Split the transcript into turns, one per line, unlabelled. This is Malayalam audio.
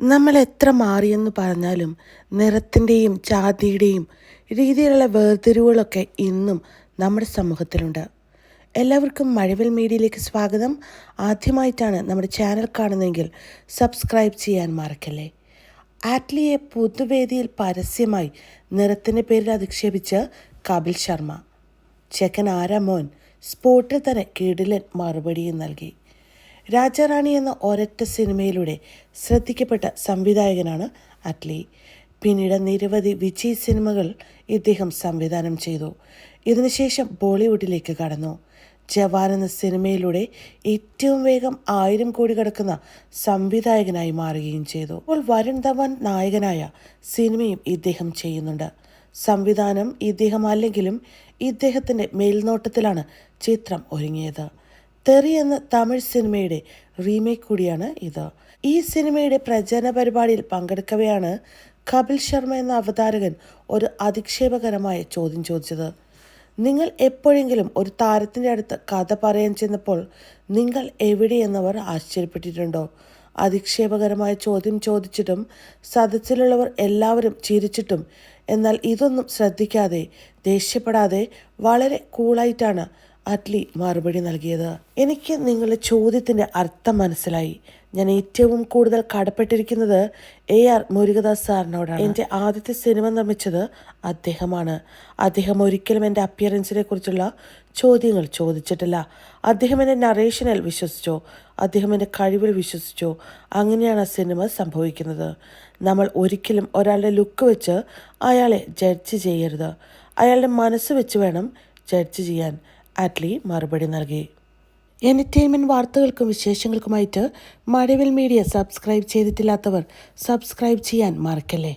നമ്മൾ എത്ര മാറിയെന്ന് പറഞ്ഞാലും നിറത്തിന്റെയും ജാതിയുടെയും രീതിയിലുള്ള വേർതിരിവുകളൊക്കെ ഇന്നും നമ്മുടെ സമൂഹത്തിലുണ്ട്. എല്ലാവർക്കും മഴവിൽ മീഡിയയിലേക്ക് സ്വാഗതം. ആദ്യമായിട്ടാണ് നമ്മുടെ ചാനൽ കാണുന്നതെങ്കിൽ സബ്സ്ക്രൈബ് ചെയ്യാൻ മറക്കല്ലേ. ആറ്റ്ലിയെ പൊതുവേദിയിൽ പരസ്യമായി നിറത്തിന്റെ പേരിൽ അധിക്ഷേപിച്ച് കപിൽ ശർമ്മ. ചെക്കൻ ആരാ മോൻ? സ്പോട്ടിൽ തന്നെ കിടിലൻ മറുപടിയും നൽകി. രാജാറാണി എന്ന ഒരൊറ്റ സിനിമയിലൂടെ ശ്രദ്ധിക്കപ്പെട്ട സംവിധായകനാണ് അറ്റ്ലി. പിന്നീട് നിരവധി വിജയ് സിനിമകൾ ഇദ്ദേഹം സംവിധാനം ചെയ്തു. ഇതിനുശേഷം ബോളിവുഡിലേക്ക് കടന്നു. ജവാൻ എന്ന സിനിമയിലൂടെ ഏറ്റവും വേഗം ആയിരം കോടി കടക്കുന്ന സംവിധായകനായി മാറുകയും ചെയ്തു. അപ്പോൾ വരുൺ ധവാൻ നായകനായ സിനിമയും ഇദ്ദേഹം ചെയ്യുന്നുണ്ട്. സംവിധാനം ഇദ്ദേഹം അല്ലെങ്കിലും ഇദ്ദേഹത്തിന്റെ മേൽനോട്ടത്തിലാണ് ചിത്രം ഒരുങ്ങിയത്. തെറി എന്ന തമിഴ് സിനിമയുടെ റീമേക്ക് കൂടിയാണ് ഇത്. ഈ സിനിമയുടെ പ്രചരണ പരിപാടിയിൽ പങ്കെടുക്കവെയാണ് കപിൽ ശർമ്മ എന്ന അവതാരകൻ ഒരു അധിക്ഷേപകരമായ ചോദ്യം ചോദിച്ചത്. നിങ്ങൾ എപ്പോഴെങ്കിലും ഒരു താരത്തിന്റെ അടുത്ത് കഥ പറയാൻ ചെന്നപ്പോൾ നിങ്ങൾ എവിടെയെന്നവർ ആശ്ചര്യപ്പെട്ടിട്ടുണ്ടോ? അധിക്ഷേപകരമായ ചോദ്യം ചോദിച്ചിട്ടും സദസ്സിലുള്ളവർ എല്ലാവരും ചിരിച്ചിട്ടും എന്നാൽ ഇതൊന്നും ശ്രദ്ധിക്കാതെ ദേഷ്യപ്പെടാതെ വളരെ കൂളായിട്ടാണ് അറ്റ്ലി മറുപടി നൽകിയത്. എനിക്ക് നിങ്ങളുടെ ചോദ്യത്തിന്റെ അർത്ഥം മനസ്സിലായി. ഞാൻ ഏറ്റവും കൂടുതൽ കടപ്പെട്ടിരിക്കുന്നത് എ ആർ മുരുകദാസ് സാറിനോടാണ്. എന്റെ ആദ്യത്തെ സിനിമ നിർമ്മിച്ചത് അദ്ദേഹമാണ്. അദ്ദേഹം ഒരിക്കലും എന്റെ അപ്പിയറൻസിനെ കുറിച്ചുള്ള ചോദ്യങ്ങൾ ചോദിച്ചിട്ടില്ല. അദ്ദേഹം എന്റെ നറേഷനിൽ വിശ്വസിച്ചോ. അദ്ദേഹം എന്റെ കഴിവിൽ വിശ്വസിച്ചോ. അങ്ങനെയാണ് ആ സിനിമ സംഭവിക്കുന്നത്. നമ്മൾ ഒരിക്കലും ഒരാളുടെ ലുക്ക് വെച്ച് അയാളെ ജഡ്ജ് ചെയ്യരുത്. അയാളുടെ മനസ്സ് വെച്ച് വേണം ജഡ്ജ് ചെയ്യാൻ. അറ്റ്ലി മറുപടി നൽകി. എന്റർടൈൻമെന്റ് വാർത്തകൾക്കും വിശേഷങ്ങൾക്കുമായിട്ട് മഴവിൽ മീഡിയ സബ്സ്ക്രൈബ് ചെയ്തിട്ടില്ലാത്തവർ സബ്സ്ക്രൈബ് ചെയ്യാൻ മറക്കല്ലേ?